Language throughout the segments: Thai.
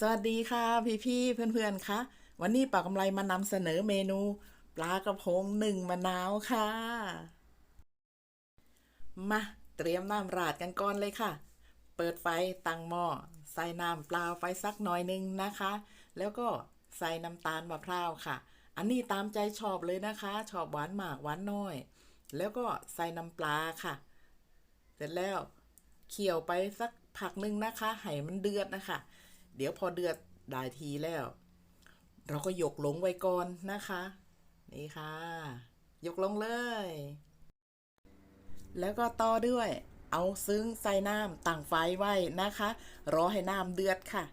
สวัสดีค่ะพี่ๆเพื่อนๆคะวันนี้ปากกำไรมานำเสนอเมนูปลากระพงหนึ่งมะนาวค่ะ มาเตรียมน้ำราดกันก่อนเลยค่ะ เปิดไฟตั้งหม้อใส่น้ำเปล่าไฟสักหน่อยหนึงนะคะ แล้วก็ใส่น้ำตาลมะพร้าวค่ะ อันนี้ตามใจชอบเลยนะคะชอบหวานมากหวานน้อย แล้วก็ใส่น้ำปลาค่ะ เสร็จแล้วเคี่ยวไปสักพักหนึ่งนะคะให้มันเดือดนะคะ เดี๋ยวพอเดือดได้ทีแล้ว เราก็ยกลงไว้ก่อนนะคะ นี่ค่ะ ยกลงเลย แล้วก็ต่อด้วย เอาซึ้งใส่น้ำตั้งไฟไว้นะคะ รอให้น้ำเดือดค่ะ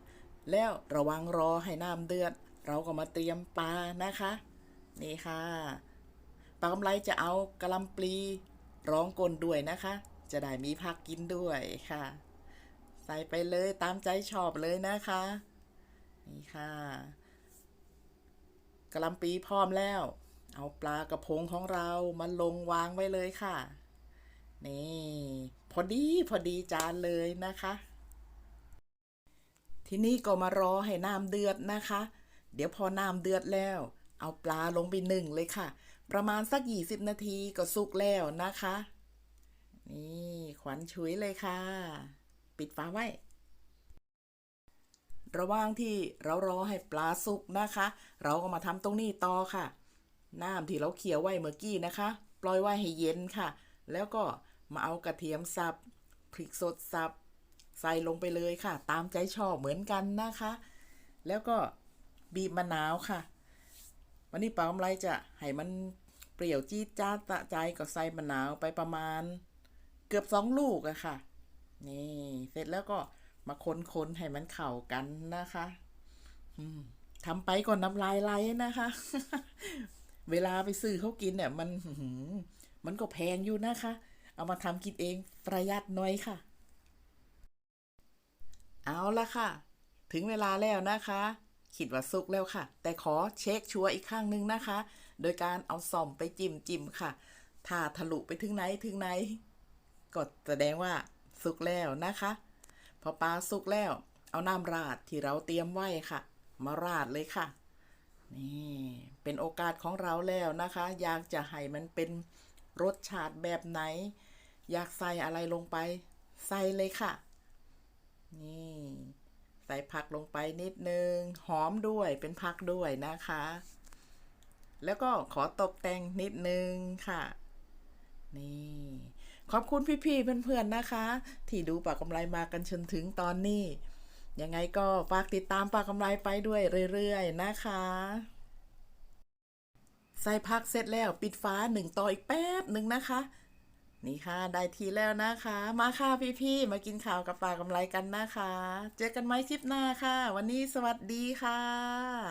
แล้วระวังรอให้น้ำเดือด เราก็มาเตรียมปลานะคะ นี่ค่ะปลากำไรจะเอากระลำปลีร้องกลนด้วยนะคะ จะได้มีผักกินด้วยค่ะ ใส่ไปเลยตามใจชอบเลยนะคะ นี่ค่ะกระลำปีพร้อมแล้ว เอาปลากระพงของเรามาลงวางไว้เลยค่ะ นี่ พอดีพอดีจานเลยนะคะ ทีนี้ก็มารอให้น้ำเดือดนะคะ เดี๋ยวพอน้ำเดือดแล้ว เอาปลาลงไปหนึ่งเลยค่ะ ประมาณสักยี่สิบนาทีก็สุกแล้วนะคะ นี่ขวัญชุยเลยค่ะ ปิดฝาไว้ ระหว่างที่เรารอให้ปลาสุกนะคะ เราก็มาทำตรงนี้ต่อค่ะ น้ำที่เราเคี่ยวไว้เมื่อกี้นะคะ ปล่อยไว้ให้เย็นค่ะ แล้วก็มาเอากระเทียมสับพริกสดสับใส่ลงไปเลยค่ะ ตามใจชอบเหมือนกันนะคะ แล้วก็บีบมะนาวค่ะ วันนี้ป้ากำไรจะให้มันเปรี้ยวจี๊ดจ้าตะใจก็ใส่มะนาวไปประมาณ เกือบสองลูกอะค่ะ นี่เสร็จแล้วก็มาคนๆให้มันเข้ากันนะคะทำไปก่อนน้ำลายไหลนะคะ เวลาไปซื้อเขากินเนี่ย มันมันก็แพงอยู่นะคะ เอามาทำกินเองประหยัดหน่อยค่ะ เอาละค่ะ ถึงเวลาแล้วนะคะคิดว่าสุกแล้วค่ะ แต่ขอเช็คชัวร์อีกข้างหนึ่งนะคะ โดยการเอาส่อมไปจิ้มจิ้มค่ะ ถ้าทะลุไปถึงไหนถึงไหน ก็แสดงว่า สุกแล้วนะคะ พอปลาสุกแล้ว เอาน้ำราดที่เราเตรียมไว้ค่ะ มาราดเลยค่ะ นี่เป็นโอกาสของเราแล้วนะคะ อยากจะให้มันเป็นรสชาติแบบไหน อยากใส่อะไรลงไป ใส่เลยค่ะ นี่ ใส่ผักลงไปนิดนึง หอมด้วยเป็นผักด้วยนะคะ แล้วก็ขอตกแต่งนิดนึงค่ะ อบคุณพี่ๆเพื่อนๆนะคะ ที่ดูปากกำไรมากันจนถึงตอนนี้ ยังไงก็ฝากติดตามปากกำไรไปด้วยเรื่อยๆนะคะใส่พักเสร็จแล้วปิดฟ้าหนึ่งต่ออีกแป๊บหนึ่งนะคะ นี่ค่ะ ได้ทีแล้วนะคะ มาค่ะพี่ๆมากินข้าวกับปลากำไรกันนะคะ เจอกันไหมคลิปหน้าค่ะ วันนี้สวัสดีค่ะ